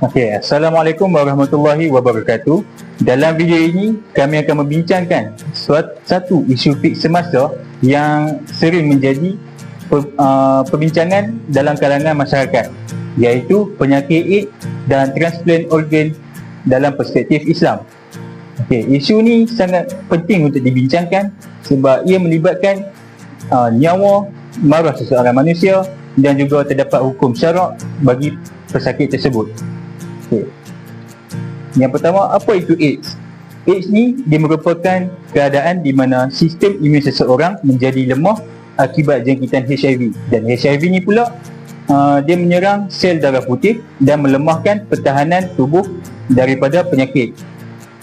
Okey, Assalamualaikum warahmatullahi wabarakatuh. Dalam video ini, kami akan membincangkan satu isu fix semasa yang sering menjadi uh, perbincangan dalam kalangan masyarakat iaitu penyakit AIDS dan transplant organ dalam perspektif Islam. Okey, isu ni sangat penting untuk dibincangkan sebab ia melibatkan uh, nyawa maruah seseorang manusia dan juga terdapat hukum syarak bagi pesakit tersebut. Okay. Yang pertama, apa itu AIDS? AIDS ni dia merupakan keadaan di mana sistem imun seseorang menjadi lemah akibat jangkitan HIV dan HIV ni pula uh, dia menyerang sel darah putih dan melemahkan pertahanan tubuh daripada penyakit.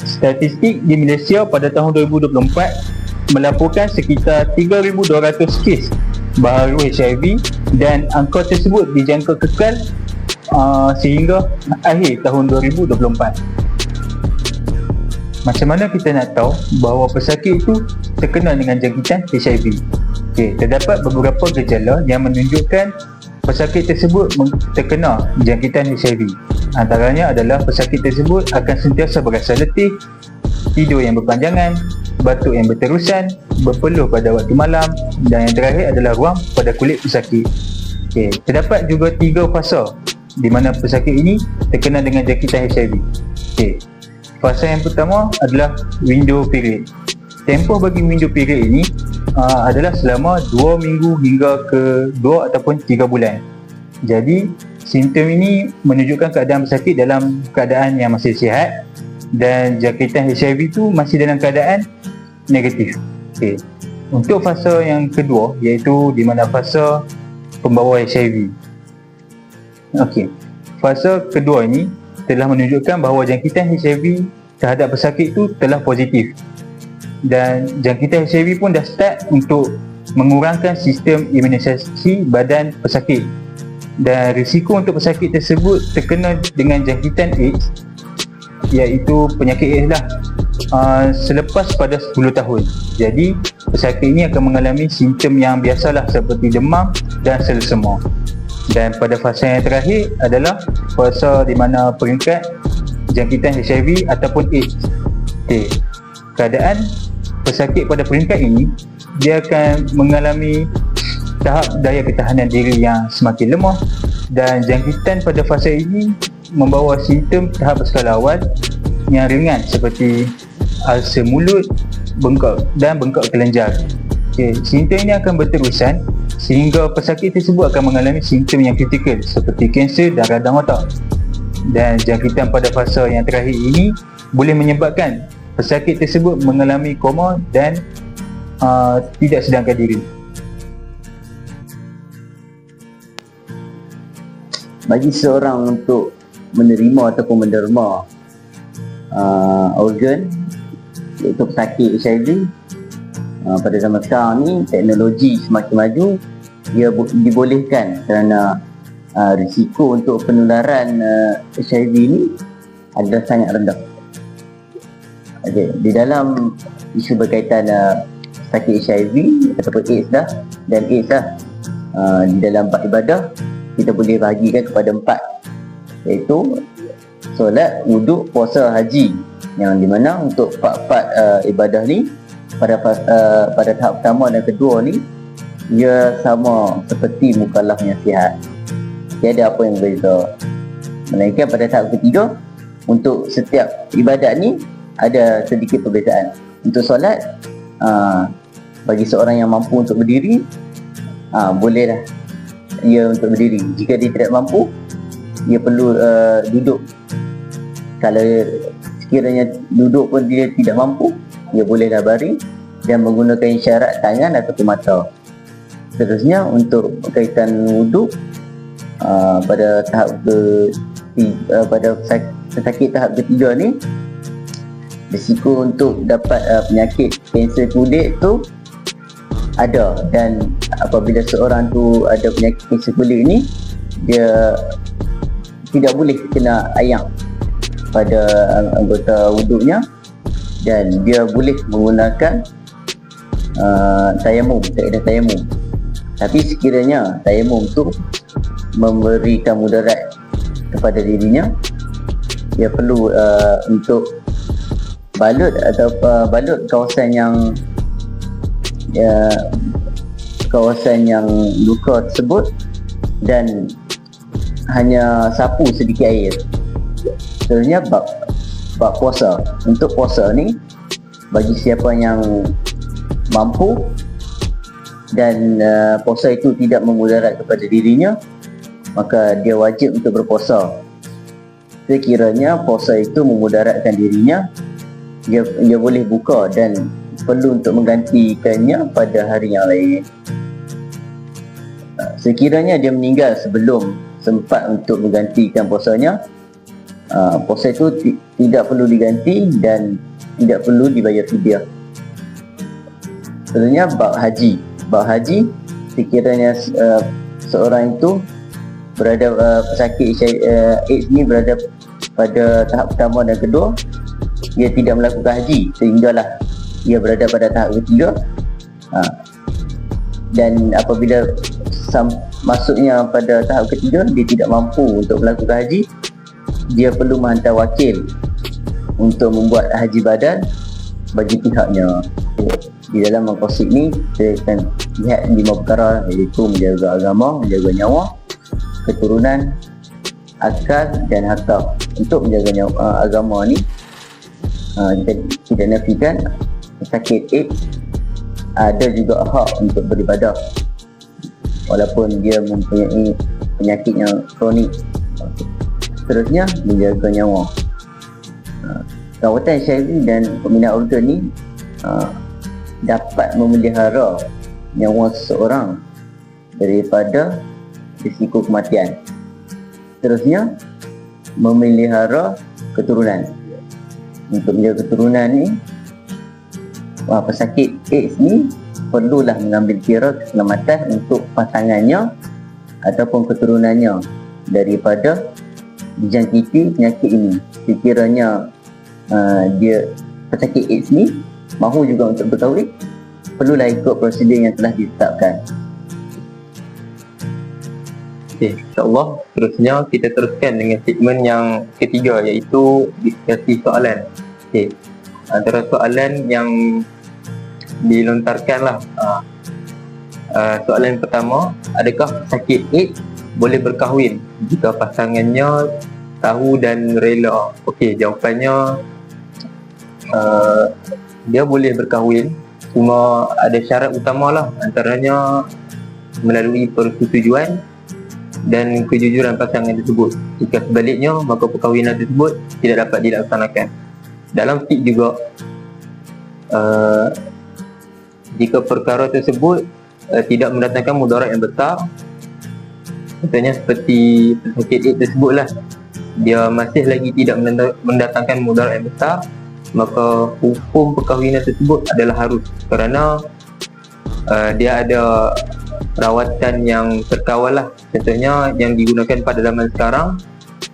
Statistik di Malaysia pada tahun 2024 melaporkan sekitar 3,200 kes baharu HIV dan angka tersebut dijangka kekal uh, sehingga akhir tahun 2024. Macam mana kita nak tahu bahawa pesakit itu terkena dengan jangkitan HIV? Okay, terdapat beberapa gejala yang menunjukkan pesakit tersebut terkena jangkitan HIV. Antaranya adalah pesakit tersebut akan sentiasa berasa letih, tidur yang berpanjangan, batuk yang berterusan, berpeluh pada waktu malam dan yang terakhir adalah ruam pada kulit pesakit. Okay. Terdapat juga tiga fasa di mana pesakit ini terkena dengan jangkitan HIV. Okay. Fasa yang pertama adalah window period. Tempoh bagi window period ini uh, adalah selama 2 minggu hingga ke 2 ataupun 3 bulan. Jadi, simptom ini menunjukkan keadaan pesakit dalam keadaan yang masih sihat dan jangkitan HIV itu masih dalam keadaan negatif. Okay. Untuk fasa yang kedua iaitu di mana fasa pembawa HIV. Okey. Fasa kedua ini telah menunjukkan bahawa jangkitan HIV terhadap pesakit itu telah positif. Dan jangkitan HIV pun dah start untuk mengurangkan sistem imunisasi badan pesakit. Dan risiko untuk pesakit tersebut terkena dengan jangkitan AIDS iaitu penyakit AIDS lah uh, selepas pada 10 tahun. Jadi pesakit ini akan mengalami simptom yang biasalah seperti demam dan selesema. Dan pada fasa yang terakhir adalah fasa di mana peringkat jangkitan HIV ataupun AIDS. Okay. Keadaan pesakit pada peringkat ini dia akan mengalami tahap daya ketahanan diri yang semakin lemah dan jangkitan pada fasa ini membawa simptom tahap berskala awal yang ringan seperti ulcer mulut, bengkak dan bengkak kelenjar. Okay. Simptom ini akan berterusan sehingga pesakit tersebut akan mengalami simptom yang kritikal seperti kanser dan radang otak. Dan jangkitan pada fasa yang terakhir ini boleh menyebabkan pesakit tersebut mengalami koma dan uh, tidak sedangkan diri. Bagi seorang untuk menerima ataupun menderma uh, organ iaitu pesakit HIV Uh, pada zaman sekarang ni teknologi semakin maju dia dibolehkan kerana uh, risiko untuk penularan uh, HIV ni adalah sangat rendah. Okay. Di dalam isu berkaitan uh, sakit HIV ataupun AIDS dah dan AIDS dah uh, di dalam empat ibadah kita boleh bahagikan kepada empat iaitu solat, wuduk, puasa, haji yang di mana untuk empat-empat uh, ibadah ni pada uh, pada tahap pertama dan kedua ni ia sama seperti mukallaf yang sihat. Tiada apa yang berbeza. Melainkan pada tahap ketiga untuk setiap ibadat ni ada sedikit perbezaan. Untuk solat uh, bagi seorang yang mampu untuk berdiri uh, bolehlah ia untuk berdiri. Jika dia tidak mampu ia perlu uh, duduk. Kalau sekiranya duduk pun dia tidak mampu ia bolehlah baring dan menggunakan isyarat tangan ataupun mata. Seterusnya untuk berkaitan wuduk uh, pada tahap ke uh, pada sakit tahap ketiga ni risiko untuk dapat uh, penyakit kanser kulit tu ada dan apabila seorang tu ada penyakit kanser kulit ni dia tidak boleh kena ayam pada anggota wuduknya dan dia boleh menggunakan tayamum, kaedah tayamum. Tapi sekiranya tayamum tu memberikan mudarat kepada dirinya, dia perlu uh, untuk balut atau uh, balut kawasan yang uh, kawasan yang luka tersebut dan hanya sapu sedikit air sebenarnya bab bab puasa untuk puasa ni bagi siapa yang mampu dan uh, puasa itu tidak memudarat kepada dirinya maka dia wajib untuk berpuasa. Sekiranya puasa itu memudaratkan dirinya dia, dia boleh buka dan perlu untuk menggantikannya pada hari yang lain. Uh, sekiranya dia meninggal sebelum sempat untuk menggantikan puasanya uh, puasa itu ti- tidak perlu diganti dan tidak perlu dibayar fidyah sebenarnya bab haji. Bab haji sekiranya uh, seorang itu berada uh, pesakit uh, AIDS ni berada pada tahap pertama dan kedua dia tidak melakukan haji. Sehinggalah dia berada pada tahap ketiga. Uh, dan apabila sam, masuknya pada tahap ketiga dia tidak mampu untuk melakukan haji dia perlu menghantar wakil untuk membuat haji badan bagi pihaknya di dalam mengkosik ni kita akan lihat lima perkara iaitu menjaga agama, menjaga nyawa keturunan, akal dan harta. Untuk menjaga nyawa, uh, agama ni uh, kita, nafikan sakit AIDS ada juga hak untuk beribadah. Walaupun dia mempunyai penyakit yang kronik. Seterusnya menjaga nyawa. Uh, rawatan HIV dan peminat organ ni uh, dapat memelihara nyawa seseorang daripada risiko kematian. Seterusnya memelihara keturunan. Untuk menjaga keturunan ni wah, pesakit AIDS ni perlulah mengambil kira keselamatan untuk pasangannya ataupun keturunannya daripada dijangkiti penyakit ini. Sekiranya uh, dia pesakit AIDS ni mahu juga untuk berkahwin perlulah ikut prosedur yang telah ditetapkan Okey, insyaAllah terusnya kita teruskan dengan segmen yang ketiga iaitu diskusi soalan. Okey, antara soalan yang dilontarkan lah. Uh, soalan pertama, adakah sakit AIDS boleh berkahwin jika pasangannya tahu dan rela? Okey, jawapannya uh, dia boleh berkahwin cuma ada syarat utama lah antaranya melalui persetujuan dan kejujuran pasangan tersebut. Jika sebaliknya, maka perkahwinan tersebut tidak dapat dilaksanakan. Dalam fik juga, uh, jika perkara tersebut uh, tidak mendatangkan mudarat yang besar, contohnya seperti AIDS tersebutlah, dia masih lagi tidak mendatangkan mudarat yang besar, maka hukum perkahwinan tersebut adalah harus kerana uh, dia ada rawatan yang terkawal lah. Contohnya yang digunakan pada zaman sekarang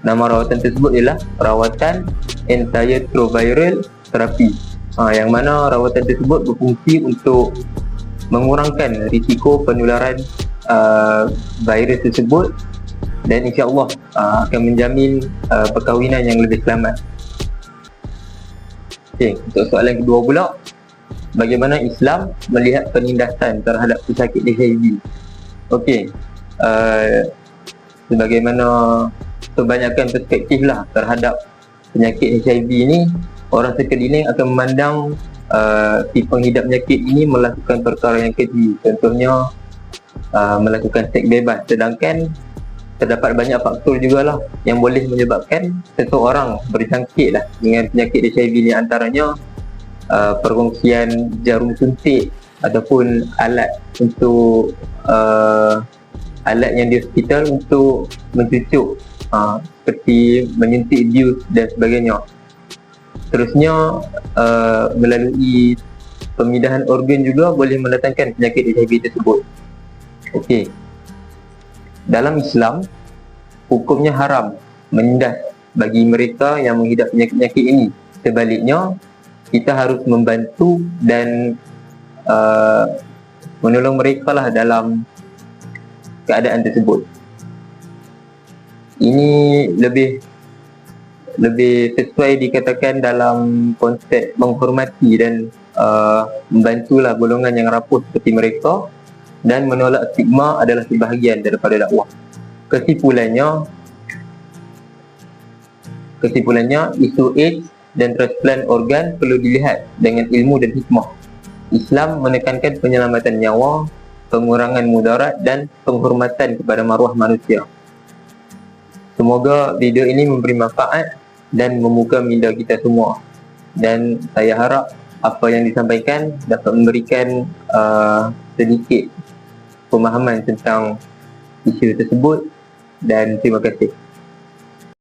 nama rawatan tersebut ialah rawatan antiretroviral therapy ha, yang mana rawatan tersebut berfungsi untuk mengurangkan risiko penularan uh, virus tersebut dan insyaAllah uh, akan menjamin uh, perkahwinan yang lebih selamat Okay, untuk soalan kedua pula bagaimana Islam melihat penindasan terhadap pesakit HIV. Okey. Uh, sebagaimana kebanyakan perspektif lah terhadap penyakit HIV ini, orang sekeliling akan memandang uh, si pengidap penyakit ini melakukan perkara yang keji. Contohnya uh, melakukan seks bebas. Sedangkan terdapat banyak faktor jugalah yang boleh menyebabkan seseorang berjangkit lah dengan penyakit HIV ni. Antaranya uh, perkongsian jarum suntik ataupun alat untuk uh, alat yang di hospital untuk mencucuk uh, seperti menyuntik bius dan sebagainya. Terusnya uh, melalui pemindahan organ juga boleh mendatangkan penyakit HIV tersebut. Okey dalam Islam hukumnya haram menindas bagi mereka yang menghidap penyakit-penyakit ini. Sebaliknya kita harus membantu dan uh, menolong mereka lah dalam keadaan tersebut. Ini lebih lebih sesuai dikatakan dalam konsep menghormati dan uh, membantulah golongan yang rapuh seperti mereka dan menolak stigma adalah sebahagian daripada dakwah. Kesimpulannya kesimpulannya isu AIDS dan transplant organ perlu dilihat dengan ilmu dan hikmah. Islam menekankan penyelamatan nyawa, pengurangan mudarat dan penghormatan kepada maruah manusia. Semoga video ini memberi manfaat dan membuka minda kita semua. Dan saya harap apa yang disampaikan dapat memberikan uh, sedikit pemahaman tentang isu tersebut dan terima kasih.